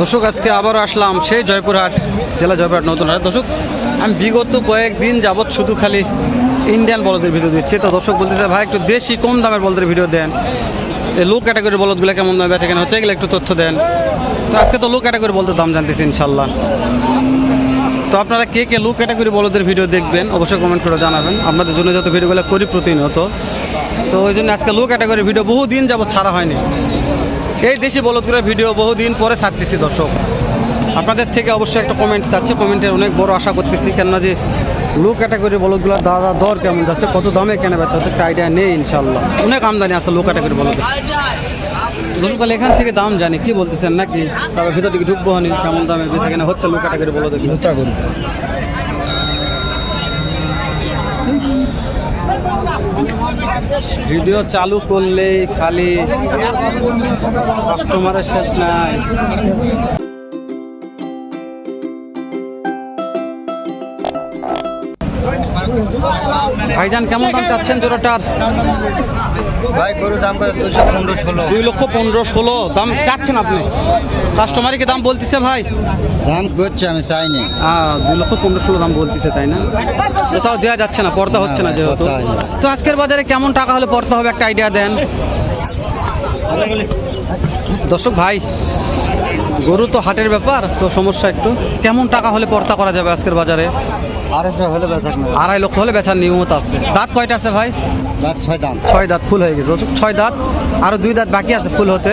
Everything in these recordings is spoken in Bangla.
দর্শক, আজকে আবারও আসলাম সেই জয়পুরহাট, জেলা জয়পুরহাট নতুন হাট। দর্শক, আমি বিগত কয়েকদিন যাবৎ শুধু খালি ইন্ডিয়ান বলদের ভিডিও দিচ্ছি। তো দর্শক বলতেছে, ভাই, একটু দেশি কম দামের বলদের ভিডিও দেন। এই লো ক্যাটাগরি বলদগুলো কেমন দামে বেচা কেন হচ্ছে, এগুলো একটু তথ্য দেন। তো আজকে তো লো ক্যাটাগরি বলতে দাম জানতেছি ইনশাল্লাহ তো আপনারা কে কে লো ক্যাটাগরি বলদের ভিডিও দেখবেন, অবশ্যই কমেন্ট করে জানাবেন। আপনাদের জন্য যত ভিডিওগুলো করি প্রতিনিয়ত। তো ওই জন্য আজকে লো ক্যাটাগরি ভিডিও বহুদিন যাবৎ ছাড়া হয়নি। এই দেশি বলদগুলোর ভিডিও বহুদিন পরে ছাড়তেছি দর্শক। আপনাদের থেকে অবশ্যই একটা কমেন্ট যাচ্ছে কমেন্টের অনেক বড় আশা করতেছি, কেননা যে লো ক্যাটাগরি বলদগুলোর দাদা দর কেমন যাচ্ছে, কত দামে কেনা বেচা হচ্ছে, একটা আইডিয়া নেই ইনশাল্লাহ অনেক আমদানি আছে লো ক্যাটাগরি বলদ। দর্শকাল এখান থেকে দাম জানি, কি বলতেছেন নাকি? তবে ভিতর দিকে ঢুকবো হনি, কেমন দামে বেচা হচ্ছে লো ক্যাটাগরি বলদ জুতা গরু ভিডিও চালু করলেই খালি কাস্টমারের শেষ নাই। ভাইজান কেমন দাম চাচ্ছেন জোড়াটার? ভাই গরু দাম দুশো পনেরো ষোলো। দুই লক্ষ পনেরো ষোলো দাম চাচ্ছেন আপনি? কাস্টমারকে দাম বলতেছে ভাই? দাম করছে আমি চাইনি। হ্যাঁ দুই লক্ষ পনেরো ষোলো দাম বলতেছে তাই না? কোথাও দেওয়া যাচ্ছে না পর্দা হচ্ছে না যেহেতু। তো আজকের বাজারে কেমন টাকা হলে পর্দা হবে একটা আইডিয়া দেন। দর্শক ভাই গরু তো হাটের ব্যাপার তো সমস্যা একটু। কেমন টাকা হলে পর্তা করা যাবে আজকের বাজারে? আড়াইশো হলে বেচাক আড়াই লক্ষ হলে বেচার নিয়মত আছে। দাঁত কয়টা আছে ভাই? দাঁত ছয় দাঁত। ছয় দাঁত ফুল হয়ে গেছে। ছয় দাঁত আরও দুই দাঁত বাকি আছে ফুল হতে।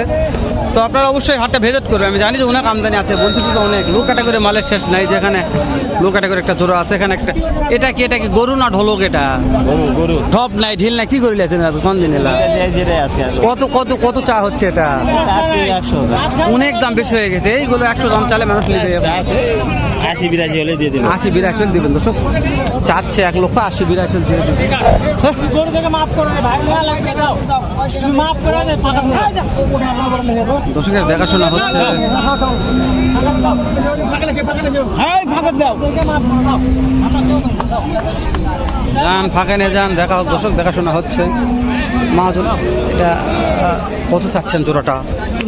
তো আপনারা অবশ্যই হাটটা ভেজেট করবেন। আমি জানি যে অনেক আমদানি আছে বলতেছি তো অনেক। লো ক্যাটাগরি মালের শেষ নাই যেখানে লো ক্যাটাগরি একটা জোড়া আছে এখানে একটা এটা কি এটা কি গরু না ঢোলক এটা? গরু ঢপ নাই ঢিল নাই কি করে লেছেন কোন দিন এলা? কত কত কত চা হচ্ছে এটা? একশো অনেক দাম বেশি হয়ে গেছে। এইগুলো একশো দাম চালে মানুষ নিবে। আশি বিরাশি হলে দিয়ে দিন আশি বিরাশি দিবেন। দর্শক চাচ্ছে এক লক্ষ আশি বিরাশি দিয়ে দিবেন। থেকে মাফ করে ভাই মাফ করে দে পাকা দর্শকের দেখাশোনা হচ্ছে। হ্যাঁ যান ফাঁকে নিয়ে যান দেখা হোক দর্শক দেখাশোনা হচ্ছে। মাহাজন এটা কত চাচ্ছেন জোড়াটা?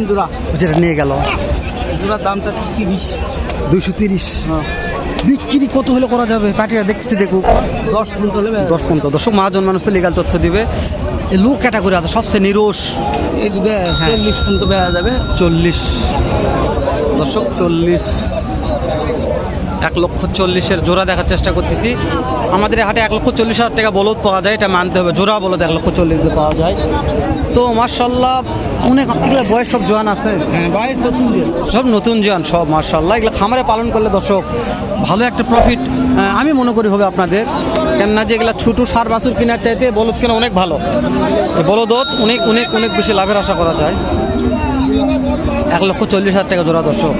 জোড়া। যেটা নিয়ে গেল। জোড়ার দামটা তিরিশ। দুইশো তিরিশ। বিক্রি কত হলে করা যাবে? পার্টিরা দেখছি দেখুক। দশ দশ পনেরো দশ মহাজন মানুষ তো লিগাল তথ্য দিবে। লো ক্যাটাগরি আছে সবচেয়ে নিরোষ এই দুটো হ্যাঁ। চল্লিশ পর্যন্ত বেড়া যাবে। চল্লিশ। দশক চল্লিশ। এক লক্ষ চল্লিশের জোড়া দেখার চেষ্টা করতেছি। আমাদের হাটে এক লক্ষ চল্লিশ হাজার টাকা বলদ পাওয়া যায় এটা মানতে হবে। জোড়া বলদ এক লক্ষ চল্লিশ দিয়ে পাওয়া যায়। তো মার্শাল্লাহ অনেক এগুলোর বয়স সব জোয়ান আছে? হ্যাঁ নতুন সব নতুন জোয়ান সব মার্শাল্লাহ এগুলো খামারে পালন করলে দর্শক ভালো একটা প্রফিট আমি মনে করি হবে আপনাদের। কেননা যে এগুলো ছোটো সার বাছুর কেনার চাইতে বলদ কেনা অনেক ভালো। বলদত অনেক অনেক অনেক বেশি লাভের আশা করা যায়। এক লক্ষ চল্লিশ হাজার টাকা জোড়া দর্শক।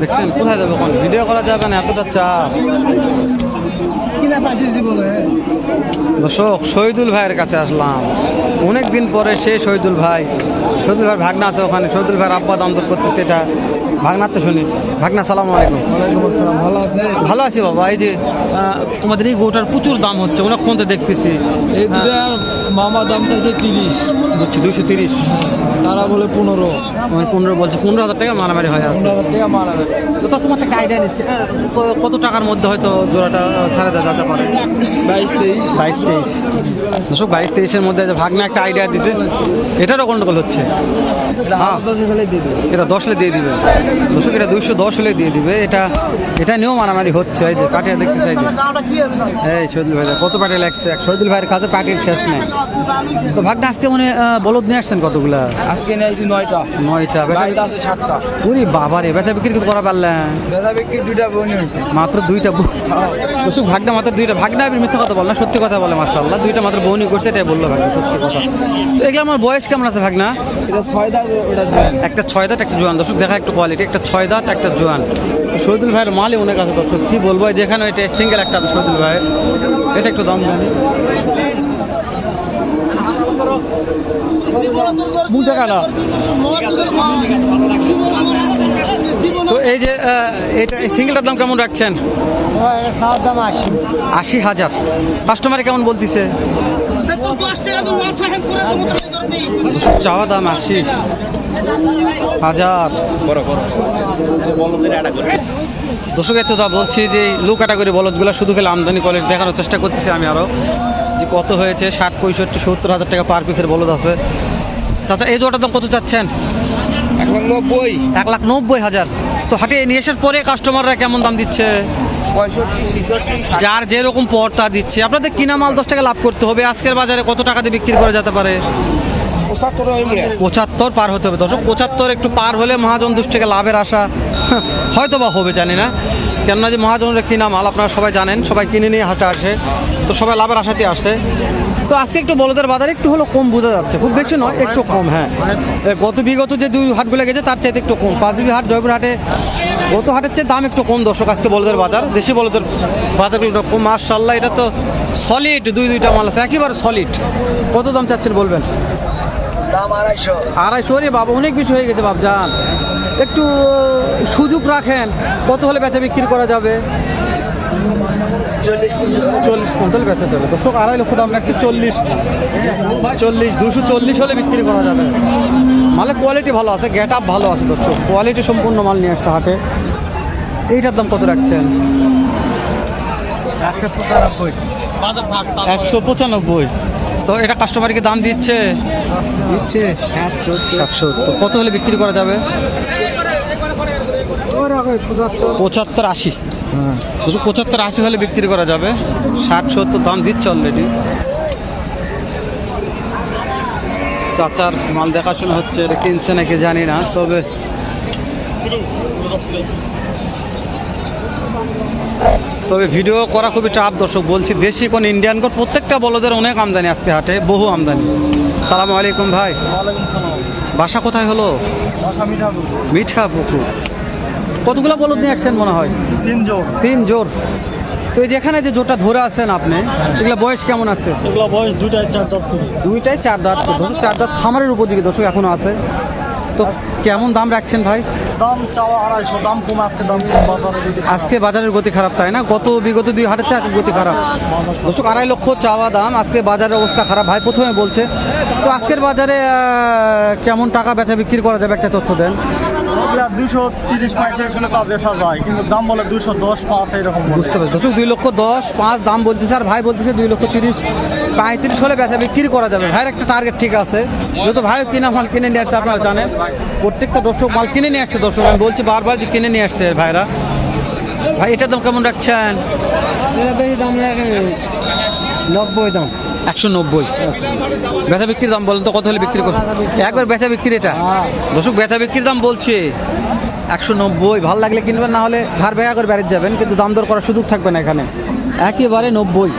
দেখছেন কোথায় যাবে কোন? ভিডিও করা যাবে না এতটা চাপ। দর্শক শহীদুল ভাইয়ের কাছে আসলাম। অনেক দিন পরে সে শহীদুল ভাই। শহীদুল ভাই ভাগনা আছে ওখানে শহীদুল ভাইয়ের আব্বা দাম করতেছে এটা। ভাগনার তো শুনি। ভাগনা সালাম আলাইকুম। ভালো আছে ভালো আছি বাবা এই যে তোমাদের এই গোটার প্রচুর দাম হচ্ছে অনেকক্ষণ তো দেখতেছি। মামা দাম চাইছে তিরিশ। বুঝছি দুইশো তিরিশ। তারা বলে পনেরো। আমার পনেরো বলছে পনেরো হাজার টাকা মারামারি হয় আছে পনেরো হাজার টাকা মারাবে তো তোমার থেকে আইডিয়া নিচ্ছে আহ, কত টাকার মধ্যে হয়তো জোড়াটা ছাড়া দেওয়া যেতে পারে? বাইশ তেইশ। বাইশ তেইশ। দর্শক বাইশ তেইশের মধ্যে ভাগনা একটা আইডিয়া দিছে। এটারও গন্ডগোল হচ্ছে। হ্যাঁ। দশ হলে দিয়ে দেবে। এটা দশ হলে দিয়ে দিবে। দর্শক এটা দুইশো দশ হলে দিয়ে দিবে। এটা এটা নিয়েও মারামারি হচ্ছে। এই যে কাটিয়া দেখতে চাই যে। এই শহীদুল ভাই কত পাটি লাগছে? শহীদুল ভাইয়ের কাছে পাটির শেষ নেই। তো ভাগনা আজকে মনে বলদ নিয়ে আসছেন কতগুলা? আজকে নিয়ে নিয়েছি নয়টা। নয়টা বেচা আছে সাতটা। উরি বাবা রে বেচা বিক্রি করা পারলেন বেচা বিক্রি দুইটা বই হয়েছে মাত্র দুইটা দর্শক ভাগনা মাত্র দুইটা ভাগনা আপনি মিথ্যা কথা বল না সত্যি কথা বলে মাসাল্লাহ দুইটা মাত্র বউনি করছে এটাই বলল ভাগনা সত্যি কথা। তো এগুলো আমার বয়স কেমন আছে ভাগনা? এটা ছয় জয়েন। একটা ছয় দাঁত একটা জোয়ান। দর্শক দেখা একটু কোয়ালিটি একটা ছয় দাঁত একটা জোয়ান। তো শহীদুল ভাইয়ের মালই অনেক আছে দর্শক কি বলব? যেখানে এটা সিঙ্গেল একটা আছে শহীদুল ভাইয়ের। এটা একটু দাম জানি তো এই যে এটা সিঙ্গেলটার দাম কেমন রাখছেন? আশি আশি হাজার। কাস্টমারে কেমন বলতিছে? চাওয়া দাম আশি হাজার। দর্শক, এত যা বলছি যে লো ক্যাটাগরি বলদগুলো শুধু খেলে আমদানি কোয়ালিটি দেখানোর চেষ্টা করতেছি আমি আরও যে কত হয়েছে? ষাট পঁয়ষট্টি সত্তর হাজার টাকা পার পিসের বলদ আছে। চাচা এই জোটার দাম কত চাচ্ছেন? এক লাখ নব্বই। এক লাখ নব্বই হাজার। তো হাটে নিয়ে আসার পরে কাস্টমাররা কেমন দাম দিচ্ছে? যার যেরকম পর তা দিচ্ছে। আপনাদের কিনা মাল দশ টাকা লাভ করতে হবে। আজকের বাজারে কত টাকা দিয়ে বিক্রি করা যেতে পারে? পঁচাত্তর পঁচাত্তর পার হতে হবে। দর্শক পঁচাত্তর একটু পার হলে মহাজন দুশ টাকা লাভের আশা। হয়তো বা হবে জানি না। কেননা যে মহাজনের কী কিনা মাল আপনারা সবাই জানেন সবাই কিনে নিয়ে হাটে আসে তো সবাই লাভের আশাতে আসে। তো আজকে একটু বলদের বাজারে একটু হলো কম বোঝা যাচ্ছে খুব বেশি নয় একটু কম হ্যাঁ। গত বিগত যে দুই হাটগুলো গেছে তার চাইতে একটু কম। পাঁচবি হাট জয়পুর হাটে গত হাটের চেয়ে দাম একটু কম দর্শক আজকে বলদের বাজার দেশি বলদের বাজারগুলো একটু কম। মার্শাল্লাহ এটা তো সলিড দুই দুইটা মাল আছে একেবারে সলিড কত দাম চাচ্ছেন বলবেন? দাম আড়াইশো। আড়াইশো রে বাবা অনেক বেশি হয়ে গেছে বাবজান একটু সুযোগ রাখেন কত হলে বেচা বিক্রি করা যাবে? চল্লিশ চল্লিশ কুইন্টাল বেচা যাবে। দর্শক আড়াই লক্ষ দাম একটু চল্লিশ। চল্লিশ দুশো চল্লিশ হলে বিক্রি করা যাবে। মালের কোয়ালিটি ভালো আছে গেট আপ ভালো আছে দর্শক। কোয়ালিটি সম্পূর্ণ মাল নিয়ে আসছে হাটে। এইটার দাম কত রাখছেন? একশো পঁচানব্বই। একশো পঁচানব্বই। তো এটা কাস্টমারকে দাম দিচ্ছে? দিচ্ছে সাতশো। তো কত হলে বিক্রি করা যাবে? পঁচাত্তর। আশি। হ্যাঁ দুশো পঁচাত্তর আশি হলে বিক্রি করা যাবে। ষাট সত্তর দাম দিচ্ছে অলরেডি চাচার মাল দেখাশোনা হচ্ছে এটা কিনছে নাকি জানি না তবে তবে ভিডিও করা খুবই টাফ দর্শক বলছি দেশি কোন ইন্ডিয়ান কোন প্রত্যেকটা বলদের অনেক আমদানি আজকে হাটে বহু আমদানি। সালাম আলাইকুম ভাই। বাসা কোথায় হলো? মিঠা পুকুর কতগুলো বলদ নিয়ে আসছেন মনে হয়? তিন জোর। তিন জোর। তো এই যেখানে যে জোরটা ধরে আছেন আপনি এগুলো বয়স কেমন আছে? এগুলো বয়স দুটাই চার করে দুইটাই চার দাঁত চার দাঁত খামারের উপর দিকে দর্শক এখনও আছে। তো কেমন দাম রাখছেন ভাই? দাম চাওয়া আড়াইশো দাম কম আজকে দাম দিতে আজকে বাজারের গতি খারাপ তাই না? গত বিগত দুই হাটের থেকে গতি খারাপ। দর্শক আড়াই লক্ষ চাওয়া দাম। আজকে বাজারের অবস্থা খারাপ। ভাই প্রথমে বলছে তো আজকের বাজারে কেমন টাকা বেচা বিক্রি করা যাবে? একটা তথ্য দেন। দুশো তিরিশ পঁয়ত্রিশ হলে তা বেচা যায় কিন্তু দাম বলে দুশো দশ পাঁচ এরকম বুঝতে পারছি। দর্শক দুই লক্ষ দশ পাঁচ দাম বলতেছে আর ভাই বলতেছে দুই লক্ষ তিরিশ পঁয়ত্রিশ হলে বেচা বিক্রি করা যাবে। ভাইয়ের একটা টার্গেট ঠিক আছে। যেহেতু ভাই কিনা মাল কিনে নিয়ে আসছে আপনারা জানেন। প্রত্যেকটা দর্শক মাল কিনে নিয়ে আসছে দর্শক আমি বলছি বারবার যে কিনে নিয়ে আসছে ভাইরা। ভাই এটার দাম কেমন রাখছেন? বেশি দাম নব্বই দাম। একশো নব্বই। বেচা বিক্রির দাম বলেন তো, কত হলে বিক্রি করবে? একবার বেচা বিক্রি এটা। দর্শক, বেচা বিক্রির দাম বলছে একশো নব্বই। ভালো লাগলে কিনবেন, না হলে ধার বেয়া করে বেড়ে যাবেন, কিন্তু দাম দর করার সুযোগ থাকবে না এখানে। একেবারে নব্বই।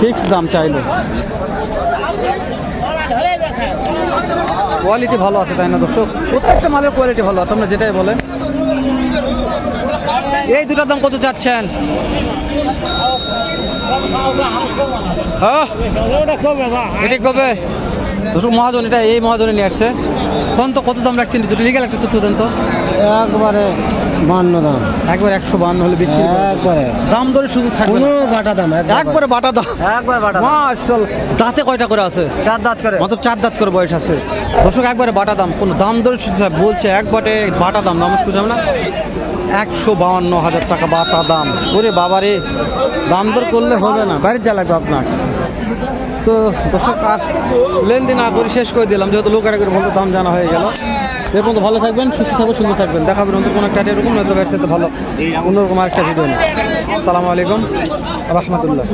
ফিক্স দাম চাইলো। কোয়ালিটি ভালো আছে, তাই না দর্শক? প্রত্যেকটা মালের কোয়ালিটি ভালো আছে আমরা যেটাই বলেন। এই দুটার দাম কত চাচ্ছেন? এটা কবে? দর্শক মহাজন এটা এই মহাজনে নিয়ে আসছে। তখন তো কত দাম রাখছেন? দুটো লিগাল একটা তথ্য দেন তো। একবারে বান্ন দাম। একবার একশো বান্ন হলে বিক্রি একবারে। দাম শুধু থাকবে। বাটা দাম একবারে বাটা। দাম। একবার বাটা দাঁতে কয়টা করে আছে? চার দাঁত করে। মাত্র চার দাঁত করে বয়স আছে। দর্শক একবারে বাটা দাম। কোনো দাম দরে শুধু বলছে একবারে বাটা দাম। দাম শুনছিলাম না। একশো বাউান্ন হাজার টাকা বাটা দাম। ওরে বাবারে, দাম দর করলে হবে না, বাড়ির যা লাগবে আপনার। তো দর্শক, আর লেনদেন না করে শেষ করে দিলাম, যেহেতু লোক করে বলতে দাম জানা হয়ে গেল। এরপর পর্যন্ত ভালো থাকবেন, সুস্থ থাকবেন সুন্দর থাকবেন। দেখাবেন অন্তত কোনো একটা এরকম, নয়তো ব্যবসাতে ভালো, অন্যরকম আরেকটা ভিডিও নেই আসসালামু আলাইকুম, রহমতুল্লাহ।